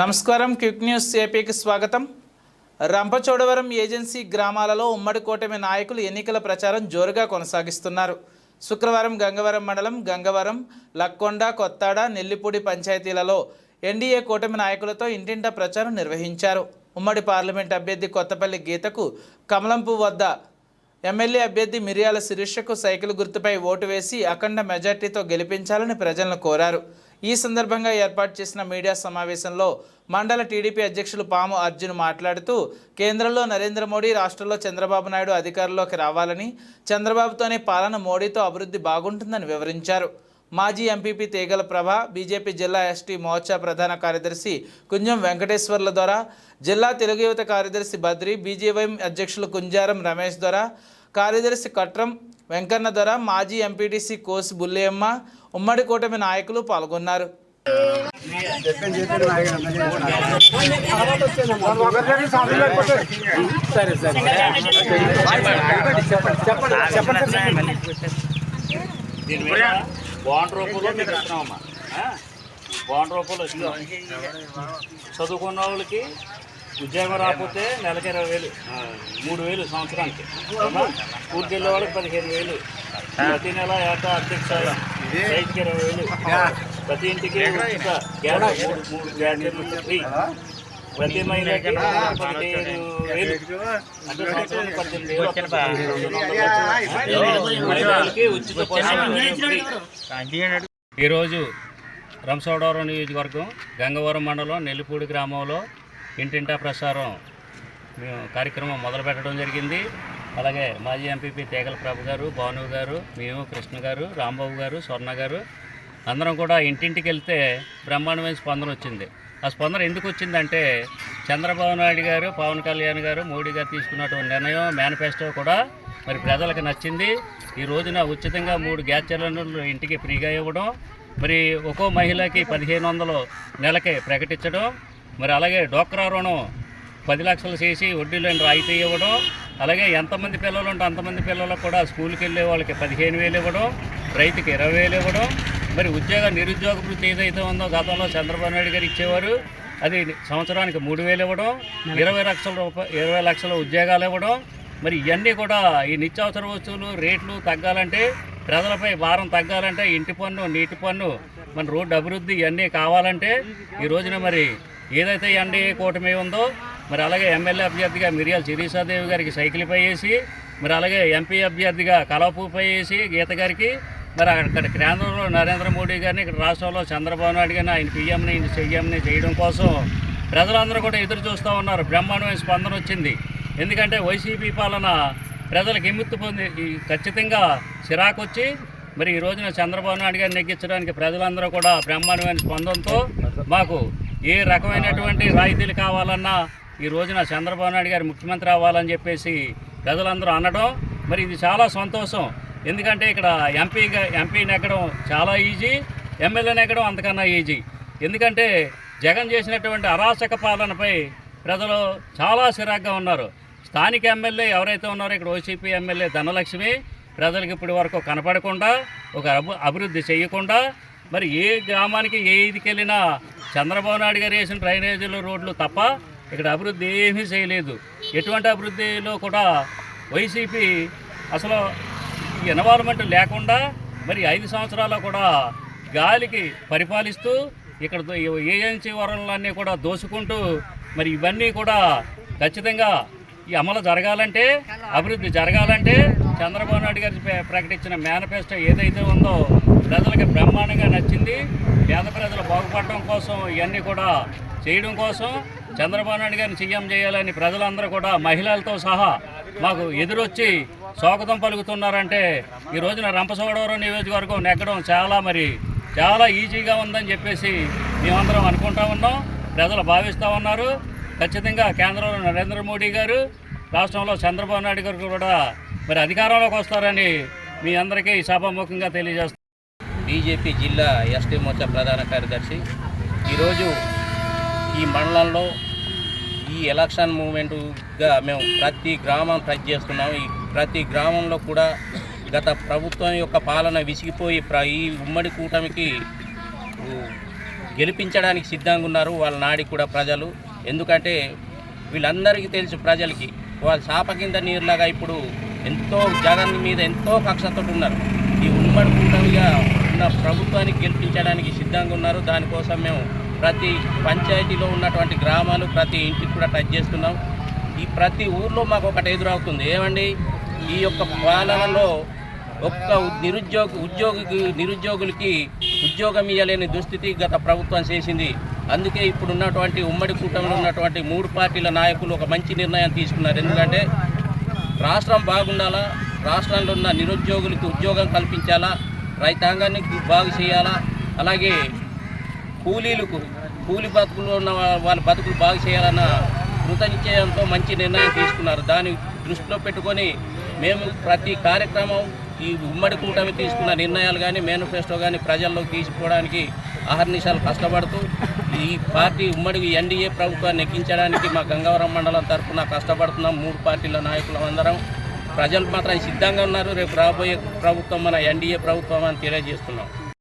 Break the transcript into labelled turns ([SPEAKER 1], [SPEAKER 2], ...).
[SPEAKER 1] నమస్కారం quick news ఏపీకి స్వాగతం. రంపచోడవరం ఏజెన్సీ గ్రామాలలో ఉమ్మడి కూటమి నాయకులు ఎన్నికల ప్రచారం జోరుగా కొనసాగిస్తున్నారు. శుక్రవారం గంగవరం మండలం గంగవరం లక్కొండ కొత్తాడ నెల్లిపూడి పంచాయతీలలో ఎన్డీఏ కూటమి నాయకులతో ఇంటింటా ప్రచారం నిర్వహించారు. ఉమ్మడి పార్లమెంట్ అభ్యర్థి కొత్తపల్లి గీతకు కమలంపు వద్ద ఎమ్మెల్యే అభ్యర్థి మిరియాల శిరీషకు సైకిల్ గుర్తుపై ఓటు వేసి అఖండ మెజార్టీతో గెలిపించాలని ప్రజలను కోరారు. ఈ సందర్భంగా ఏర్పాటు చేసిన మీడియా సమావేశంలో మండల టీడీపీ అధ్యక్షులు పాము అర్జున్ మాట్లాడుతూ కేంద్రంలో నరేంద్ర మోడీ రాష్ట్రంలో చంద్రబాబు నాయుడు అధికారంలోకి రావాలని చంద్రబాబుతోనే పాలన మోడీతో అభివృద్ధి బాగుంటుందని వివరించారు. మాజీ ఎంపీపీ తీగల ప్రభ బీజేపీ జిల్లా ఎస్టీ మోర్చా ప్రధాన కార్యదర్శి కుంజం వెంకటేశ్వర్ల ద్వారా జిల్లా తెలుగు యువత కార్యదర్శి బద్రి బీజేవైఎం అధ్యక్షులు కుంజారం రమేష్ ద్వారా కార్యదర్శి కట్రం వెంకన్న ద్వారా మాజీ ఎంపీటీసీ కోసి బుల్లేయమ్మ ఉమ్మడి కూటమి నాయకులు పాల్గొన్నారు.
[SPEAKER 2] దీని మీద బాండ్ రూపంలో మీకు ఇస్తున్నామమ్మా ఆ? బాండ్ రూపంలో ఇస్తున్నాం చదువుకున్న వాళ్ళకి ఉద్యోగం రాకపోతే నెలకి ఇరవై వేలు. ఆ, మూడు వేలు సంవత్సరానికి? స్కూల్కి వెళ్ళే వాళ్ళకి పదిహేను వేలు. ప్రతి నెల ఏటా అధ్యక్ష రైతుకి ఇరవై వేలు. ప్రతి ఇంటికి గ్యాస్ మూడు గ్యాస్ ఫ్రీ. ప్రతి మహిళకి పదిహేను వేలు. అంటే సంవత్సరానికి పద్దెనిమిది వేలు వస్తుంది. మహిళలకి ఉచిత. ఈరోజు రంసోడవరం నియోజకవర్గం గంగవరం మండలం నెల్లిపూడి గ్రామంలో ఇంటింటా ప్రసారం మేము కార్యక్రమం మొదలు పెట్టడం జరిగింది. అలాగే మాజీ ఎంపీపీ తేగల ప్రభు గారు భాను గారు మేము కృష్ణ గారు రాంబాబు గారు స్వర్ణ గారు అందరం కూడా ఇంటింటికి వెళ్తే బ్రహ్మాండమైన స్పందన వచ్చింది. ఆ స్పందన ఎందుకు వచ్చిందంటే చంద్రబాబు నాయుడు గారు పవన్ కళ్యాణ్ గారు మోడీ గారు తీసుకున్నటువంటి నిర్ణయం మేనిఫెస్టో కూడా మరి ప్రజలకు నచ్చింది. ఈ రోజున ఉచితంగా మూడు గ్యాస్ సిలిండర్లు ఇంటికి ఫ్రీగా ఇవ్వడం మరి ఒక్కో మహిళకి పదిహేను వందలు నెలకి ప్రకటించడం మరి అలాగే డోక్రా రుణం పది లక్షలు చేసి వడ్డీ లేని రాయితీ ఇవ్వడం అలాగే ఎంతమంది పిల్లలు ఉంటే అంతమంది పిల్లలకు కూడా స్కూల్కి వెళ్ళే వాళ్ళకి పదిహేను వేలు ఇవ్వడం రైతుకి ఇరవై వేలు ఇవ్వడం మరి ఉద్యోగ నిరుద్యోగ వృత్తి ఏదైతే ఉందో గతంలో చంద్రబాబు నాయుడు గారు ఇచ్చేవారు అది సంవత్సరానికి మూడు వేలు ఇవ్వడం ఇరవై లక్షల రూపాయ ఇరవై లక్షల ఉద్యోగాలు ఇవ్వడం మరి ఇవన్నీ కూడా ఈ నిత్యావసర వస్తువులు రేట్లు తగ్గాలంటే ప్రజలపై భారం తగ్గాలంటే ఇంటి పన్ను నీటి పన్ను మన రోడ్డు అభివృద్ధి ఇవన్నీ కావాలంటే ఈ రోజున మరి ఏదైతే ఎన్డీఏ కూటమి ఉందో మరి అలాగే ఎమ్మెల్యే అభ్యర్థిగా మిరియాల శిరీషాదేవి గారికి సైకిల్పై వేసి మరి అలాగే ఎంపీ అభ్యర్థిగా కలవపూపై వేసి గీత గారికి మరి అక్కడ కేంద్రంలో నరేంద్ర మోడీ గారిని ఇక్కడ రాష్ట్రంలో చంద్రబాబు నాయుడు గారిని ఆయన పిఎంని ఈయన చేయడం కోసం ప్రజలందరూ కూడా ఎదురు చూస్తూ ఉన్నారు. బ్రహ్మాండమైన స్పందన వచ్చింది. ఎందుకంటే వైసీపీ పాలన ప్రజలకు ఎమ్మెత్తు పొంది ఖచ్చితంగా చిరాకు వచ్చి మరి ఈ రోజున చంద్రబాబు నాయుడు గారిని నెగ్గించడానికి ప్రజలందరూ కూడా బ్రహ్మాండమైన స్పందనతో మాకు ఏ రకమైనటువంటి రాయితీలు కావాలన్నా ఈ రోజున చంద్రబాబు నాయుడు గారు ముఖ్యమంత్రి అవ్వాలని చెప్పేసి ప్రజలందరూ అనడం మరి ఇది చాలా సంతోషం. ఎందుకంటే ఇక్కడ ఎంపీగా ఎంపీ ఎక్కడం చాలా ఈజీ ఎమ్మెల్యే నెగ్గడం అంతకన్నా ఈజీ. ఎందుకంటే జగన్ చేసినటువంటి అరాచక పాలనపై ప్రజలు చాలా చిరాగ్గా ఉన్నారు. స్థానిక ఎమ్మెల్యే ఎవరైతే ఉన్నారో ఇక్కడ వైసీపీ ఎమ్మెల్యే ధనలక్ష్మి ప్రజలకు ఇప్పటి వరకు కనపడకుండా ఒక అభివృద్ధి చేయకుండా మరి ఏ గ్రామానికి ఏ ఇదికి వెళ్ళినా చంద్రబాబు నాయుడు గారు వేసిన డ్రైనేజీలు రోడ్లు తప్ప ఇక్కడ అభివృద్ధి ఏమీ చేయలేదు. ఎటువంటి అభివృద్ధిలో కూడా వైసీపీ అసలు ఈ ఇన్వాల్వ్మెంట్ లేకుండా మరి ఐదు సంవత్సరాలు కూడా గాలికి పరిపాలిస్తూ ఇక్కడ ఏజెన్సీ వనరులన్నీ కూడా దోసుకుంటూ మరి ఇవన్నీ కూడా ఖచ్చితంగా ఈ అమలు జరగాలంటే అభివృద్ధి జరగాలంటే చంద్రబాబు నాయుడు గారు ప్ర- ప్రకటించిన మేనిఫెస్టో ఏదైతే ఉందో ప్రజలకు బ్రహ్మాండంగా నచ్చింది. పేద ప్రజలు బాగుపడడం కోసం ఇవన్నీ కూడా చేయడం కోసం చంద్రబాబు నాయుడు గారిని సీఎం చేయాలని ప్రజలందరూ కూడా మహిళలతో సహా మాకు ఎదురొచ్చి స్వాగతం పలుకుతున్నారంటే ఈ రోజున రంపచోడవరం నియోజకవర్గం నెగ్గడం చాలా మరి చాలా ఈజీగా ఉందని చెప్పేసి మేమందరం అనుకుంటా ఉన్నాం. ప్రజలు భావిస్తూ ఉన్నారు. ఖచ్చితంగా కేంద్రంలో నరేంద్ర మోడీ గారు రాష్ట్రంలో చంద్రబాబు నాయుడు గారు కూడా మరి అధికారంలోకి వస్తారని మీ అందరికీ సభాముఖంగా తెలియజేస్తాను
[SPEAKER 3] బీజేపీ జిల్లా ఎస్టీ మోర్చా ప్రధాన కార్యదర్శి. ఈరోజు ఈ మండలంలో ఈ ఎలక్షన్ మూమెంట్గా మేము ప్రతి గ్రామం టచ్ చేస్తున్నాం. ఈ ప్రతి గ్రామంలో కూడా గత ప్రభుత్వం యొక్క పాలన విసిగిపోయి ప్ర ఈ ఉమ్మడి కూటమికి గెలిపించడానికి సిద్ధంగా ఉన్నారు వాళ్ళ నాడి కూడా ప్రజలు. ఎందుకంటే వీళ్ళందరికీ తెలుసు ప్రజలకి వాళ్ళ చాప కింద నీరులాగా ఇప్పుడు ఎంతో జగన్ మీద ఎంతో కక్షతో ఉన్నారు. ఈ ఉమ్మడి కూటమిగా ఉన్న ప్రభుత్వానికి గెలిపించడానికి సిద్ధంగా ఉన్నారు. దానికోసం మేము ప్రతి పంచాయతీలో ఉన్నటువంటి గ్రామాలు ప్రతి ఇంటికి కూడా టచ్ చేస్తున్నాం. ఈ ప్రతి ఊర్లో మాకు ఒకటి ఎదురవుతుంది. ఏమండి? ఈ యొక్క పాలనలో ఒక్క నిరుద్యోగ ఉద్యోగి నిరుద్యోగులకి ఉద్యోగం ఇవ్వలేని దుస్థితి గత ప్రభుత్వం చేసింది. అందుకే ఇప్పుడు ఉన్నటువంటి ఉమ్మడి కూటమిలో ఉన్నటువంటి మూడు పార్టీల నాయకులు ఒక మంచి నిర్ణయం తీసుకున్నారు. ఎందుకంటే రాష్ట్రం బాగుండాలా? రాష్ట్రంలో ఉన్న నిరుద్యోగులకి ఉద్యోగం కల్పించాలా? రైతాంగానికి బాగు చేయాలా? అలాగే కూలీలకు కూలి బతుకులు ఉన్న వాళ్ళ బతుకులు బాగు చేయాలన్న కృతనిశ్చయంతో మంచి నిర్ణయం తీసుకున్నారు. దాన్ని దృష్టిలో పెట్టుకొని మేము ప్రతి కార్యక్రమం ఈ ఉమ్మడి కూటమి తీసుకున్న నిర్ణయాలు కానీ మేనిఫెస్టో కానీ ప్రజల్లో తీసుకోవడానికి అహర్నిశాలు కష్టపడుతూ ఈ పార్టీ ఉమ్మడి ఎన్డీఏ ప్రభుత్వాన్ని ఎక్కించడానికి మా గంగవరం మండలం తరఫున కష్టపడుతున్నాం. మూడు పార్టీల నాయకులు అందరం. ప్రజలు మాత్రం సిద్ధంగా ఉన్నారు. రేపు రాబోయే ప్రభుత్వం మన ఎన్డీఏ ప్రభుత్వం అని తెలియజేస్తున్నాం.